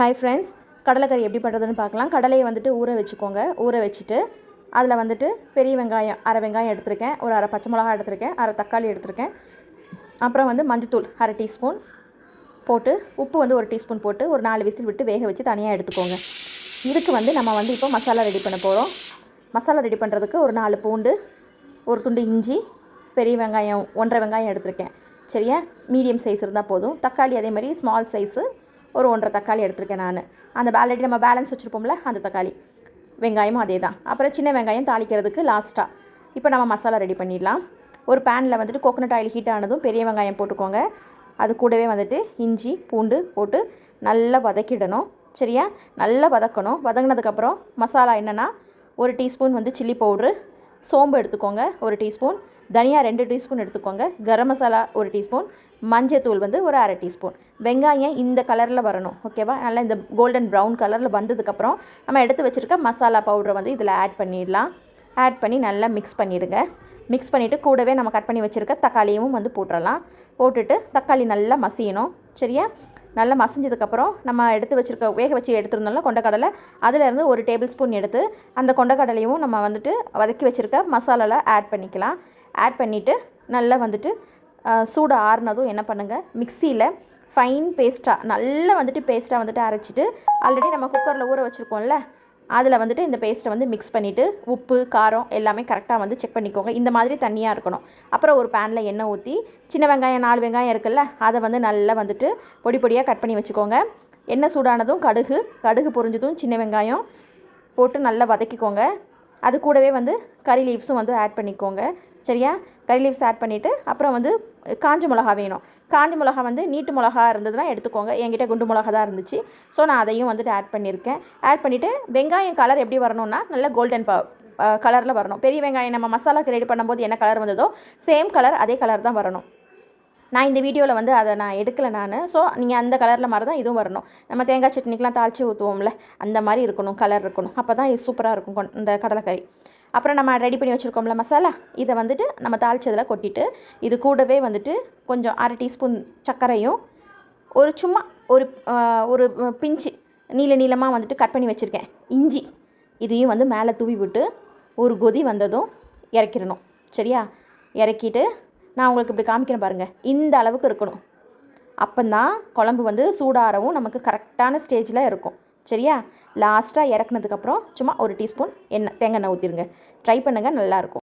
Hi friends கடலைக்கறி எப்படி பண்ணுறதுன்னு பார்க்கலாம். கடலையை வந்துட்டு ஊற வச்சுக்கோங்க. ஊற வச்சுட்டு அதில் வந்துட்டு பெரிய வெங்காயம் அரை வெங்காயம் எடுத்திருக்கேன். ஒரு அரை பச்சை மிளகா எடுத்திருக்கேன். அரை தக்காளி எடுத்திருக்கேன். அப்புறம் வந்து மஞ்சத்தூள் அரை டீஸ்பூன் போட்டு உப்பு வந்து ஒரு டீஸ்பூன் போட்டு ஒரு நாலு விசில் விட்டு வேக வச்சு தனியாக எடுத்துக்கோங்க. இதுக்கு வந்து நம்ம வந்து இப்போ மசாலா ரெடி பண்ண போகிறோம் மசாலா ரெடி பண்ணுறதுக்கு ஒரு நாலு பூண்டு ஒரு துண்டு இஞ்சி பெரிய வெங்காயம் ஒன்றரை வெங்காயம் எடுத்திருக்கேன். சரியா? மீடியம் சைஸ் இருந்தால் போதும். தக்காளி அதே மாதிரி ஸ்மால் சைஸு ஒரு ஒன்றரை தக்காளி எடுத்திருக்கேன் நான். அந்த ஆல்ரெடி நம்ம பேலன்ஸ் வச்சுருப்போம்ல அந்த தக்காளி. வெங்காயமும் அதே தான். அப்புறம் சின்ன வெங்காயம் தாளிக்கிறதுக்கு லாஸ்ட்டாக இப்போ நம்ம மசாலா ரெடி பண்ணிடலாம். ஒரு பேனில் வந்துட்டு கோகனட் ஆயில் ஹீட் ஆனதும் பெரிய வெங்காயம் போட்டுக்கோங்க. அது கூடவே வந்துட்டு இஞ்சி பூண்டு போட்டு நல்லா வதக்கிடணும். சரியா? நல்லா வதக்கணும். வதங்கினதுக்கப்புறம் மசாலா என்னென்னா ஒரு டீஸ்பூன் வந்து சில்லி பவுட்ரு சோம்பு எடுத்துக்கோங்க ஒரு டீஸ்பூன் தனியா ரெண்டு டீஸ்பூன் எடுத்துக்கோங்க. கரம் மசாலா ஒரு டீஸ்பூன் மஞ்சத்தூள் வந்து ஒரு அரை டீஸ்பூன். வெங்காயம் இந்த கலரில் வரணும் ஓகேவா நல்லா இந்த கோல்டன் ப்ரௌன் கலரில் வந்ததுக்கப்புறம் நம்ம எடுத்து வச்சுருக்க மசாலா பவுடரை வந்து இதில் ஆட் பண்ணிடலாம். ஆட் பண்ணி நல்லா மிக்ஸ் பண்ணிவிடுங்க மிக்ஸ் பண்ணிவிட்டு கூடவே நம்ம கட் பண்ணி வச்சுருக்க தக்காளியும் வந்து போட்டுடலாம். போட்டுட்டு தக்காளி நல்லா மசியணும் சரியா? நல்லா மசிஞ்சதுக்கப்புறம் நம்ம எடுத்து வச்சுருக்க வேக வச்சு எடுத்துருந்தோம்ல கொண்டக்கடலை அதிலேருந்து ஒரு டேபிள் ஸ்பூன் எடுத்து அந்த கொண்டக்கடலையும் நம்ம வந்துட்டு வதக்கி வச்சுருக்க மசாலாவில் ஆட் பண்ணிக்கலாம். ஆட் பண்ணிவிட்டு நல்லா வந்துட்டு சூடு ஆறுனதும் என்ன பண்ணுங்கள் மிக்சியில் ஃபைன் பேஸ்ட்டாக நல்லா வந்துட்டு பேஸ்ட்டாக வந்துட்டு அரைச்சிட்டு ஆல்ரெடி நம்ம குக்கரில் ஊற வச்சுருக்கோம்ல அதில் வந்துட்டு இந்த பேஸ்ட்டை வந்து மிக்ஸ் பண்ணிவிட்டு உப்பு காரம் எல்லாமே கரெக்டாக வந்து செக் பண்ணிக்கோங்க. இந்த மாதிரி தண்ணியாக இருக்கணும். அப்புறம் ஒரு பேனில் எண்ணெய் ஊற்றி சின்ன வெங்காயம் நாலு வெங்காயம் இருக்குல்ல அதை வந்து நல்லா வந்துட்டு பொடி பொடியாக கட் பண்ணி வச்சுக்கோங்க. எண்ணெய் சூடானதும் கடுகு கடுகு பொரிஞ்சதும் சின்ன வெங்காயம் போட்டு நல்லா வதக்கிக்கோங்க. அது கூடவே வந்து கறி லீவ்ஸும் வந்து ஆட் பண்ணிக்கோங்க. சரியா? கறி லீவ்ஸ் ஆட் பண்ணிவிட்டு அப்புறம் வந்து காஞ்ச மிளகா வேணும். காஞ்ச மிளகா வந்து நீட்டு மிளகா இருந்ததுன்னா எடுத்துக்கோங்க. என்கிட்ட குண்டு மிளகா தான் இருந்துச்சு. ஸோ நான் அதையும் வந்துட்டு ஆட் பண்ணியிருக்கேன் ஆட் பண்ணிவிட்டு வெங்காயம் கலர் எப்படி வரணும்னா நல்ல கோல்டன் ப கலரில் வரணும். பெரிய வெங்காயம் நம்ம மசாலாக்கு ரெடி பண்ணும்போது என்ன கலர் வந்ததோ சேம் கலர் அதே கலர் தான் வரணும். நான் இந்த வீடியோவில் வந்து அதை நான் எடுக்கலை நான். ஸோ நீங்கள் அந்த கலரில் மாதிரி தான் இதுவும் வரணும். நம்ம தேங்காய் சட்னிக்கெலாம் தாளித்து ஊற்றுவோம்ல அந்த மாதிரி இருக்கணும் கலர் இருக்கணும். அப்போ தான் இது சூப்பராக இருக்கும் கொண் இந்த கடலைக்கறி. அப்புறம் நம்ம ரெடி பண்ணி வச்சுருக்கோம்ல மசாலா இதை வந்துட்டு நம்ம தாளிச்சதில் கொட்டிட்டு இது கூடவே வந்துட்டு கொஞ்சம் அரை டீஸ்பூன் சர்க்கரையும் ஒரு சும்மா ஒரு ஒரு பிஞ்சு நீள நீளமாக வந்துட்டு கட் பண்ணி வச்சுருக்கேன். இஞ்சி இதையும் வந்து மேலே தூவி விட்டு ஒரு கொதி வந்ததும் இறக்கிடணும். சரியா? இறக்கிட்டு நான் உங்களுக்கு இப்படி காமிக்கிறேன் பாருங்கள் இந்த அளவுக்கு இருக்கணும். அப்போந்தான் குழம்பு வந்து சூடாரவும் நமக்கு கரெக்டான ஸ்டேஜில் இருக்கும். சரியா? லாஸ்ட்டாக இறக்குனதுக்கப்புறம் சும்மா ஒரு டீஸ்பூன் எண்ணெய் தேங்காய் எண்ணெய் ஊற்றிருங்க ட்ரை பண்ணுங்கள் நல்லாயிருக்கும்